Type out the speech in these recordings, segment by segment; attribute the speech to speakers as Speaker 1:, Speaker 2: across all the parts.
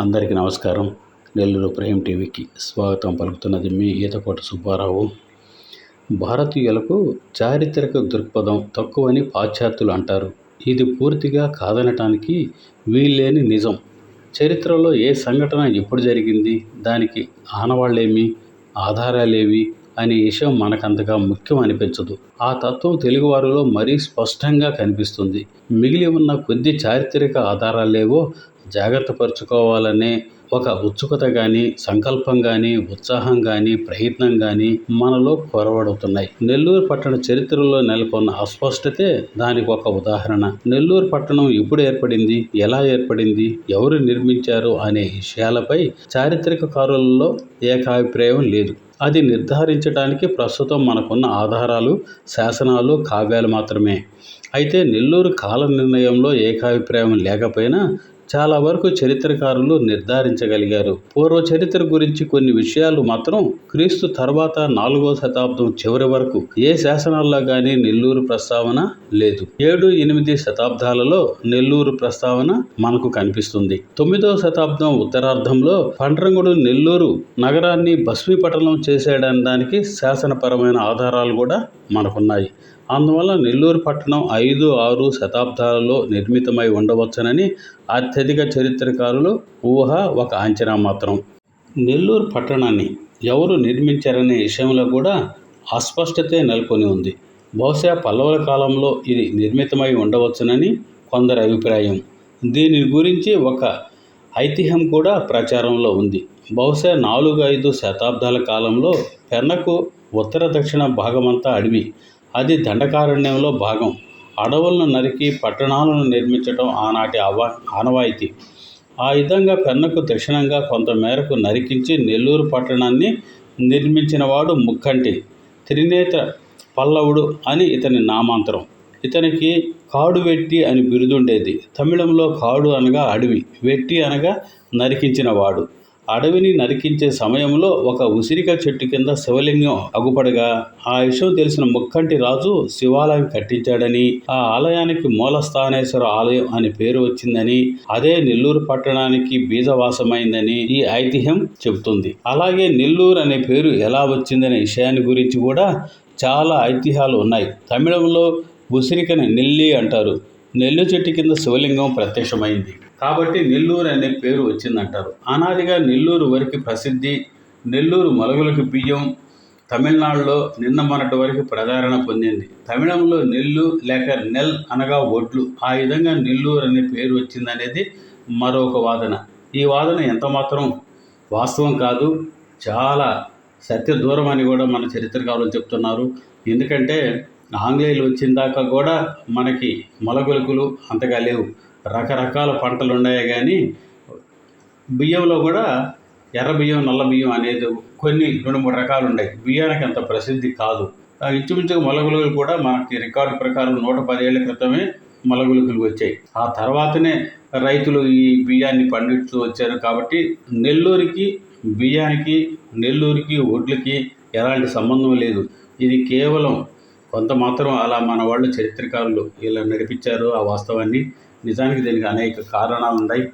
Speaker 1: అందరికీ నమస్కారం. నెల్లూరు ప్రేమ్ టీవీకి స్వాగతం పలుకుతున్నది మీ ఈతకోట సుబ్బారావు. భారతీయులకు చారిత్రక దృక్పథం తక్కువని పాశ్చాత్యులు అంటారు. ఇది పూర్తిగా కాదనటానికి వీల్లేని నిజం. చరిత్రలో ఏ సంఘటన ఎప్పుడు జరిగింది? దానికి ఆనవాళ్ళేమి ఆధారాలేవి? అనే విషయం మనకంతగా ముఖ్యం అనిపించదు. ఆ తత్వం తెలుగువారిలో మరీ స్పష్టంగా కనిపిస్తుంది. మిగిలి ఉన్న కొద్ది చారిత్రక ఆధారాలేవో జాగ్రత్త పరుచుకోవాలనే ఒక ఉత్సుకత కానీ సంకల్పం కానీ ఉత్సాహం కానీ ప్రయత్నం కానీ మనలో కొరవడుతున్నాయి. నెల్లూరు పట్టణ చరిత్రలో నెలకొన్న అస్పష్టతే దానికి ఒక ఉదాహరణ. నెల్లూరు పట్టణం ఎప్పుడు ఏర్పడింది ఎలా ఏర్పడింది ఎవరు నిర్మించారు అనే విషయాలపై చారిత్రకారులలో ఏకాభిప్రాయం లేదు. అది నిర్ధారించడానికి ప్రస్తుతం మనకున్న ఆధారాలు శాసనాలు కావ్యాలు మాత్రమే. అయితే నెల్లూరు కాల నిర్ణయంలో ఏకాభిప్రాయం లేకపోయినా చాలా వరకు చరిత్రకారులు నిర్ధారించగలిగారు. పూర్వ చరిత్ర గురించి కొన్ని విషయాలు మాత్రం క్రీస్తు తర్వాత నాలుగో శతాబ్దం చివరి వరకు ఏ శాసనాల్లో కానీ నెల్లూరు ప్రస్తావన లేదు. ఏడు ఎనిమిది శతాబ్దాలలో నెల్లూరు ప్రస్తావన మనకు కనిపిస్తుంది. తొమ్మిదవ శతాబ్దం ఉత్తరార్ధంలో పండ్రంగుడు నెల్లూరు నగరాన్ని భస్మీపటనం చేసేయడానికి శాసనపరమైన ఆధారాలు కూడా మనకున్నాయి. అందువల్ల నెల్లూరు పట్టణం ఐదు ఆరు శతాబ్దాలలో నిర్మితమై ఉండవచ్చునని అత్యధిక చరిత్రకారులు ఊహ ఒక అంచనా మాత్రం. నెల్లూరు పట్టణాన్ని ఎవరు నిర్మించారనే విషయంలో కూడా అస్పష్టతే నెలకొని ఉంది. బహుశా పల్లవుల కాలంలో ఇది నిర్మితమై ఉండవచ్చునని కొందరి అభిప్రాయం. దీని గురించి ఒక ఐతిహ్యం కూడా ప్రచారంలో ఉంది. బహుశా నాలుగు ఐదు శతాబ్దాల కాలంలో పెన్నకు ఉత్తర దక్షిణ భాగమంతా అడవి. అది దండకారణ్యంలో భాగం. అడవులను నరికి పట్టణాలను నిర్మించడం ఆనాటి అవ ఆనవాయితీ. ఆ విధంగా పెన్నకు దక్షిణంగా కొంత మేరకు నరికించి నెల్లూరు పట్టణాన్ని నిర్మించినవాడు ముక్కంటి త్రినేత్ర పల్లవుడు అని ఇతని నామాంతరం. ఇతనికి కాడు వెట్టి అని బిరుదుండేది. తమిళంలో కాడు అనగా అడవి వెట్టి అనగా నరికించినవాడు. అడవిని నరికించే సమయంలో ఒక ఉసిరిక చెట్టు కింద శివలింగం అగుపడగా ఆ విషయం తెలిసిన ముక్కంటి రాజు శివాలయం కట్టించాడని ఆ ఆలయానికి మూలస్థానేశ్వర ఆలయం అని పేరు వచ్చిందని అదే నెల్లూరు పట్టణానికి బీజవాసమైందని ఈ ఐతిహ్యం చెబుతుంది. అలాగే నెల్లూరు అనే పేరు ఎలా వచ్చిందనే విషయాన్ని గురించి కూడా చాలా ఐతిహ్యాలు ఉన్నాయి. తమిళంలో ఉసిరికని నెల్లి అంటారు. నెల్లు చెట్టు కింద శివలింగం ప్రత్యక్షమైంది. కాబట్టి నెల్లూరు అనే పేరు వచ్చిందంటారు. అనాదిగా నెల్లూరు వరకు ప్రసిద్ధి నెల్లూరు మొలగులకు బియ్యం తమిళనాడులో నిన్న మొన్నటి వరకు ప్రధారణ పొందింది. తమిళంలో నెల్లు లేక నెల్ అనగా ఒడ్లు ఆ విధంగా నెల్లూరు అనే పేరు వచ్చిందనేది మరొక వాదన. ఈ వాదన ఎంత మాత్రం వాస్తవం కాదు చాలా సత్య దూరం అని కూడా మన చరిత్రకారులు చెప్తున్నారు. ఎందుకంటే ఆంగ్లేయులు వచ్చిన దాకా కూడా మనకి మొలగొలుకులు అంతగా లేవు. రకరకాల పంటలు ఉన్నాయి కానీ బియ్యంలో కూడా ఎర్ర బియ్యం నల్ల బియ్యం అనేది కొన్ని రెండు మూడు రకాలు ఉన్నాయి బియ్యానికి అంత ప్రసిద్ధి కాదు. ఆ ఇంచుమించుగా మొలగులుగులు కూడా మనకి రికార్డు ప్రకారం నూట పదేళ్ళ క్రితమే మొలగులుగులు వచ్చాయి. ఆ తర్వాతనే రైతులు ఈ బియ్యాన్ని పండిస్తూ వచ్చారు కాబట్టి నెల్లూరుకి బియ్యానికి నెల్లూరుకి ఒడ్లకి ఎలాంటి సంబంధం లేదు. ఇది కేవలం కొంత మాత్రం అలా మన వాళ్ళు చరిత్రకారులు ఇలా నడిపించారు ఆ వాస్తవాన్ని. నిజానికి దీనికి అనేక కారణాలు ఉన్నాయి.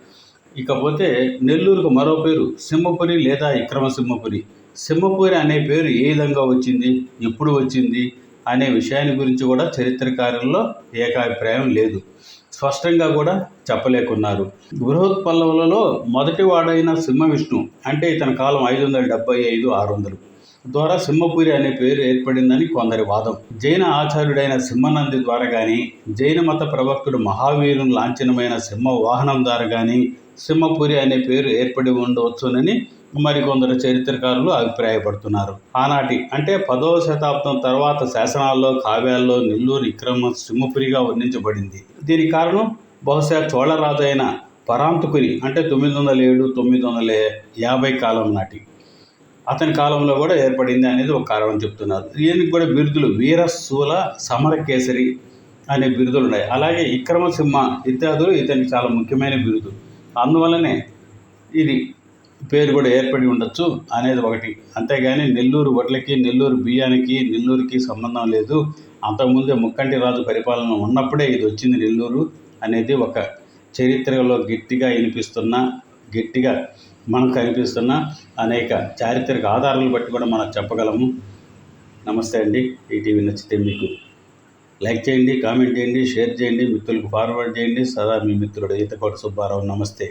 Speaker 1: ఇకపోతే నెల్లూరుకు మరో పేరు సింహపురి లేదా విక్రమసింహపురి. సింహపురి అనే పేరు ఏ విధంగా వచ్చింది? ఎప్పుడు వచ్చింది? అనే విషయాన్ని గురించి కూడా చరిత్రకారుల్లో ఏకాభిప్రాయం లేదు. స్పష్టంగా కూడా చెప్పలేకున్నారు. బృహత్ పల్లవులలో మొదటి వాడైన సింహ విష్ణు అంటే ఇతని కాలం ఐదు వందల డెబ్బై ఐదు ఆరు వందలు. ద్వారా సింహపురి అనే పేరు ఏర్పడిందని కొందరి వాదం. జైన ఆచార్యుడైన సింహనంది ద్వారా కానీ జైన మత ప్రవక్తుడు మహావీరుని లాంఛనమైన సింహ వాహనం ద్వారా కానీ సింహపురి అనే పేరు ఏర్పడి ఉండవచ్చునని మరికొందరు చరిత్రకారులు అభిప్రాయపడుతున్నారు. ఆనాటి అంటే పదవ శతాబ్దం తర్వాత శాసనాల్లో కావ్యాల్లో నెల్లూరు విక్రమ సింహపురిగా వర్ణించబడింది. దీనికి కారణం బహుశా చోళరాజు అయిన పరాంతకుని అంటే తొమ్మిది వందల ఏడు తొమ్మిది వందల యాభై కాలం నాటి అతని కాలంలో కూడా ఏర్పడింది అనేది ఒక కారణం చెప్తున్నారు. దీనికి కూడా బిరుదులు వీరశూల సమరకేసరి అనే బిరుదులు ఉన్నాయి. అలాగే విక్రమసింహ ఇత్యాదులు ఇతనికి చాలా ముఖ్యమైన బిరుదు. అందువల్లనే ఇది పేరు కూడా ఏర్పడి ఉండొచ్చు అనేది ఒకటి. అంతేగాని నెల్లూరు వడ్లకి నెల్లూరు బియ్యానికి నెల్లూరుకి సంబంధం లేదు. అంతకుముందే ముక్కంటి రాజు పరిపాలన ఉన్నప్పుడే ఇది వచ్చింది నెల్లూరు అనేది ఒక చరిత్రలో గట్టిగా వినిపిస్తున్న గట్టిగా మనకు కనిపిస్తున్న అనేక చారిత్రక ఆధారాలను బట్టి కూడా మనం చెప్పగలము. నమస్తే అండి. ఈ టీవీ నచ్చితే మీకు లైక్ చేయండి కామెంట్ చేయండి షేర్ చేయండి మిత్రులకు ఫార్వర్డ్ చేయండి. సదా మీ మిత్రుడు ఈతకోట సుబ్బారావు. నమస్తే.